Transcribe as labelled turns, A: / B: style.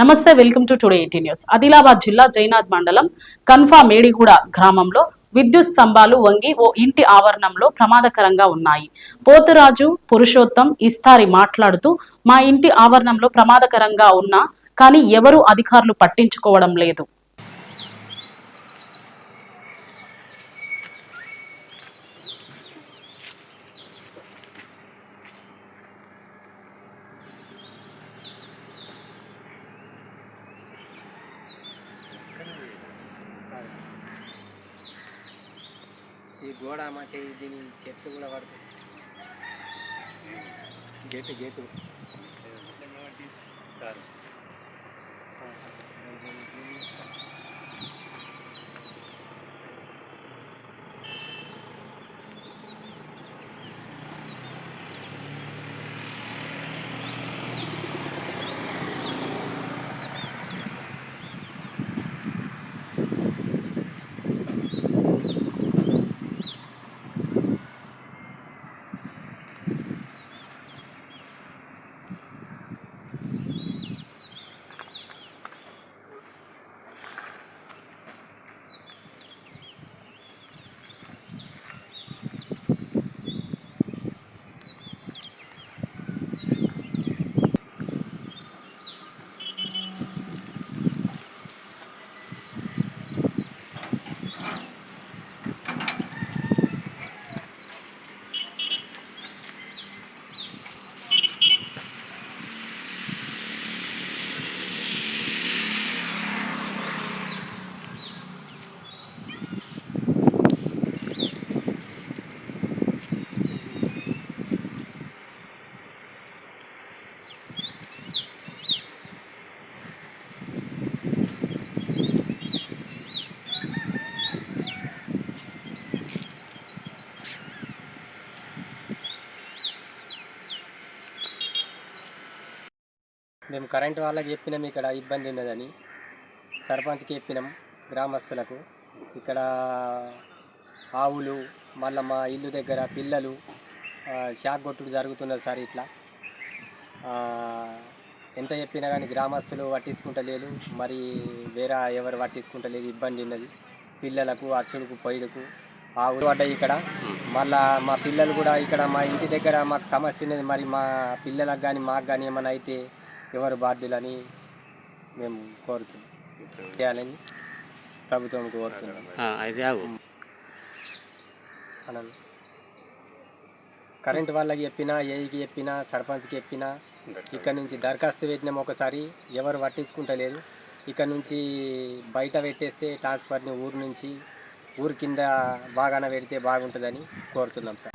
A: నమస్తే welcome to today eighty news. Adilabad జిల్లా జైనాథ్ మండలం కన్ఫా మేడిగూడ గ్రామంలో విద్యుత్ స్తంభాలు వంగి ఓ ఇంటి ఆవరణంలో ప్రమాదకరంగా ఉన్నాయి. పోతురాజు పురుషోత్తం ఇస్తారి మాట్లాడుతూ మా ఇంటి ఆవరణంలో ప్రమాదకరంగా ఉన్నా కానీ ఎవరు అధికారులు పట్టించుకోవడం లేదు.
B: ఈ గోడ మంచి దీని చెట్లు కూడా పడుతుంది గేటు గేటు మేము కరెంట్ వాళ్ళకి చెప్పినాం ఇక్కడ ఇబ్బంది ఉన్నదని. సర్పంచ్కి చెప్పినాం గ్రామస్తులకు. ఇక్కడ ఆవులు మళ్ళీ మా ఇల్లు దగ్గర పిల్లలు షాక్ కొట్టుడు జరుగుతున్నది సార్ ఇట్లా. ఎంత చెప్పినా కానీ గ్రామస్తులు పట్టించుకుంటలేదు మరి వేరే ఎవరు పట్టించుకుంటలేదు ఇబ్బంది ఉన్నది. పిల్లలకు అచ్చుడుకు పొయ్యిడుకు ఆవులు పడ్డాయి ఇక్కడ. మళ్ళా మా పిల్లలు కూడా ఇక్కడ మా ఇంటి దగ్గర మాకు సమస్య ఉన్నది మరి మా పిల్లలకు కానీ మాకు కానీ ఏమైనా అయితే ఎవరు బాధ్యులని మేము కోరుతున్నాం చేయాలని ప్రభుత్వం కోరుతున్నాం
C: అయితే ఆగు.
B: అనండి కరెంట్ వాళ్ళకి చెప్పినా ఏఈకి చెప్పినా సర్పంచ్కి చెప్పినా ఇక్కడ నుంచి దరఖాస్తు పెట్టినాం ఒకసారి ఎవరు పట్టించుకుంటలేదు. ఇక్కడ నుంచి బయట పెట్టేస్తే ట్రాన్స్ఫర్ని ఊరు నుంచి ఊరు కింద బాగాన పెడితే బాగుంటుందని కోరుతున్నాం సార్.